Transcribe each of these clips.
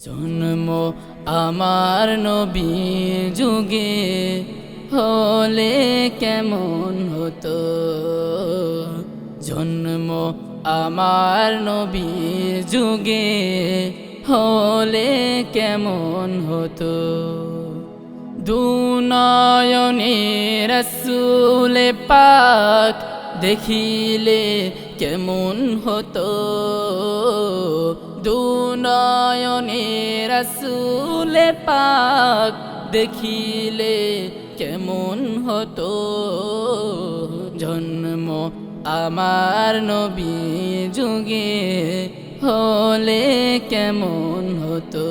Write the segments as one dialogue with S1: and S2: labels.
S1: জন্ম আমার নবী যুগে হলে কেমন হতো? জন্ম আমার নবী যুগে হলে কেমন হতো? দুনয়নে রসুলে পাক দেখিলে কেমন হতো? দুনয়নে রসুলে পাক দেখিলে কেমন হতো? জন্ম আমার নবী যুগে হলে কেমন হতো?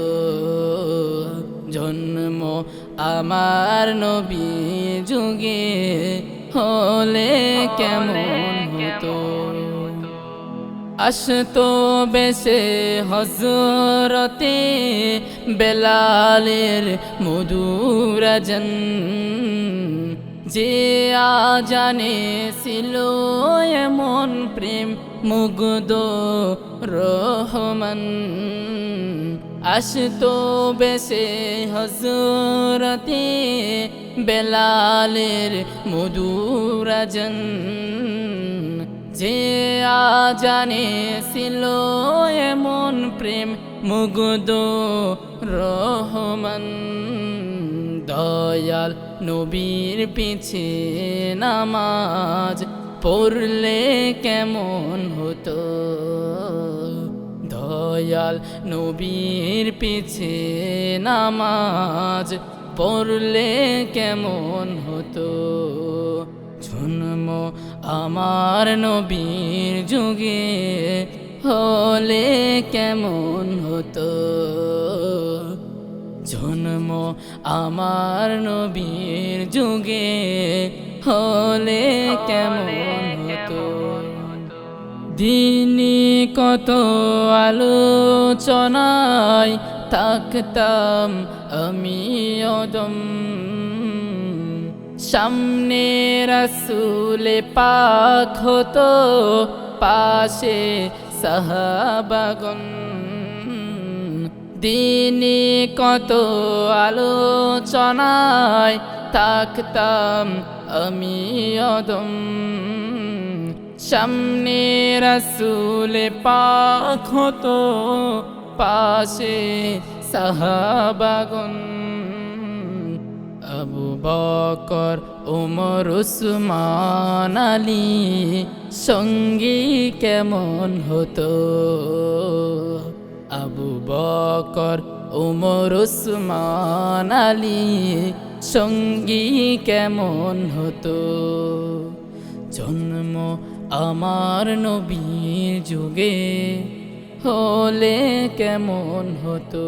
S1: জন্ম আমার নবী যুগে হলে কেমন হতো? আসতো বেশে হজরতে বেলালের মধুরাজন যে আজানে ছিল এমন প্রেম মুগ্ধ রহমান। আসতো বেশে হজরতে বেলালের মধুরাজন যে আজানে ছিল এমন প্রেম, মুগ্ধ, রহমান, দয়াল নবীর পিছে নামাজ পড়লে কেমন হতো? দয়াল নবীর পিছে নামাজ পড়লে কেমন হতো? জন্ম আমার নবীর যুগে হলে কেমন হতো? জন্ম আমার নবীর যুগে হলে কেমন হতো? দিনী কত আলোচনায় থাকতাম আমি অদম সামনে রসুলে পাক হতো, পাশে সাহাবাগন দিনে কত আলোচনায় থাকতাম আমি অদম। সামনে রসুলে পাক হতো, পাশে সাহাবাগন আবু বকর ওমর উসমান আলী, সঙ্গী কেমন হতো? আবু বকর ওমর উসমান আলী, সঙ্গী কেমন হতো? জন্ম আমার নবীর যুগে হলে কেমন হতো?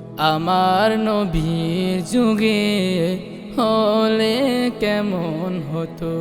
S1: আমার নবীর যুগে হলে কেমন হতো?